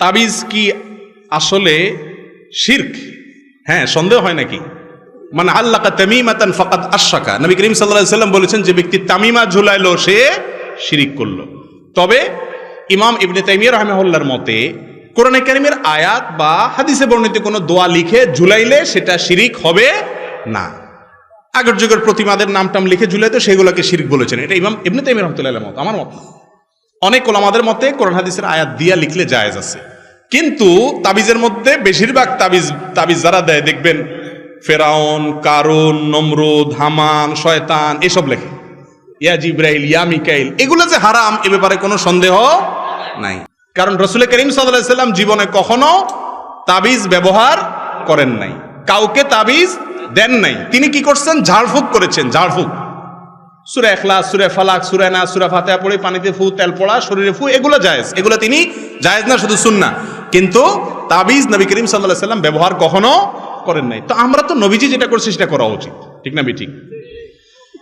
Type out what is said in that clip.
তাবিজ কি আসলে শির্ক? হ্যাঁ সন্দেহ হয় নাকি? মানে আল্লাহ তামিমাতান ফাকাত আশাকা নবী করিম সাল্লাল্লাহু সাল্লাম বলেছেন যে ব্যক্তি তামিমা ঝুলাইলো, সে শিরিক করল। তবে ইমাম ইবনে তাইমিয়া রহমাহুল্লাহর মতে, কোরআনে কারিমের আয়াত বা হাদিসে বর্ণিত কোনো দোয়া লিখে ঝুলাইলে সেটা শিরিক হবে না। আগের যুগের প্রতিমাদের নাম টাম লিখে ঝুলাইতো, সেগুলোকে শিরিক বলেছেন। এটা ইমাম ইবনে তাইমিয়া রহমতুল্লাহ মত, আমার মত। অনেক ওলামাদের মতে কোরআন হাদিসের আয়াত দিয়া লিখলে জায়েজ আছে। কিন্তু তাবিজের মধ্যে বেশিরভাগ তাবিজ তাবিজ যারা দেয়, দেখবেন ফেরাউন, কারুন, নমরুদ, হামান, শয়তান, এসব লেখে। ইয়া জিব্রাইল, ইয়া মিকাইল, এগুলো যে হারাম, এ ব্যাপারে কোনো সন্দেহ নাই। কারণ রসুল করিম সাল্লাম জীবনে কখনো তাবিজ ব্যবহার করেন নাই। কাউকে তাবিজ দেন নাই। তিনি কি করছেন? ঝাড়ফুঁক করেছেন, ঝাড়ফুঁক। সুরে এখলা সুরে ফালাক, সুরে না সুরে ফাতেহা পড়ে পানিতে ফু, তেল পড়া, শরীরে ফু, এগুলো জায়েজ। এগুলো তিনি জায়েজ না, শুধু সুন্না কিন্তু তাবিজ নবী করিম সাল্লাহ সাল্লাম ব্যবহার কখনো করেন নাই। তো আমরা তো নবীজি যেটা করছি সেটা করা উচিত। ঠিক না বি ঠিক